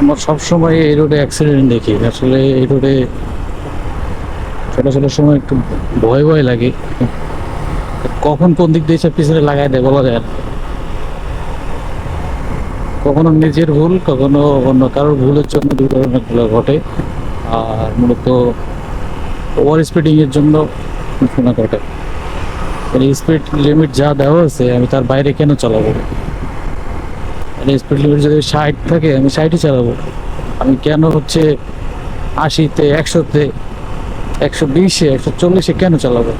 আমার সবসময় এই রোডে অ্যাক্সিডেন্ট দেখি। আসলে এই রোডে ছোটো চলাচলের সময় একটু ভয় ভয় লাগে। কখন কোন দিক দিয়ে পিছনে লাগাই দেয় বলা যায় কখনো নিজের ভুল, কখনো অন্য কারোর ভুলের জন্য দুর্ঘটনাগুলো ঘটে। আর মূলত ওভার স্পিডিংয়ের জন্য ঘটে। স্পিড লিমিট যা দেওয়া আছে আমি তার বাইরে কেন চালাবো? স্পিড লিমিট যদি ষাট থাকে, আমি ষাটই চালাবো। আমি কেন হচ্ছে আশিতে, একশোতে, একশো বিশে, একশো চল্লিশে কেন চালাবো?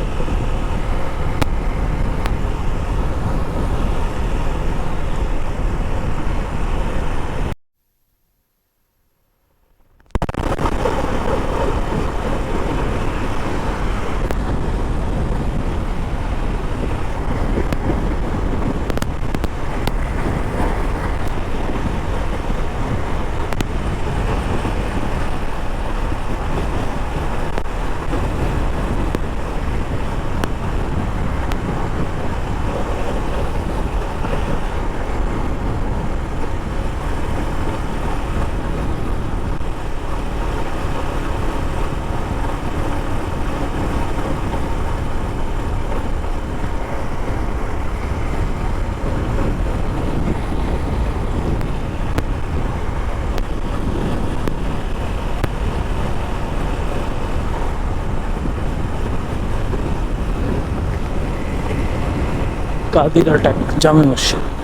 কাদিরাটাক জামে মসজিদ।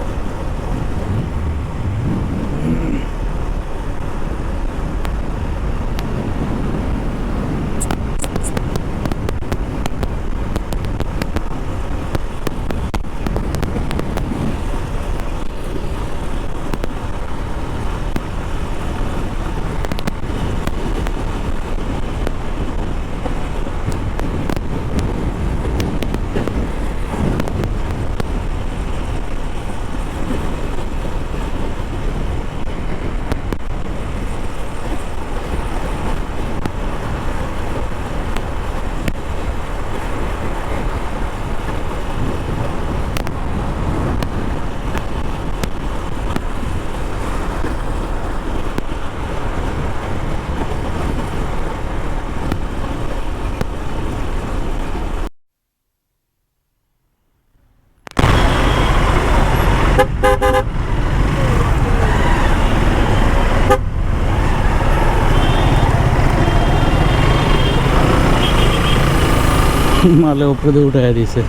মালে উপরে উঠাই দিছে।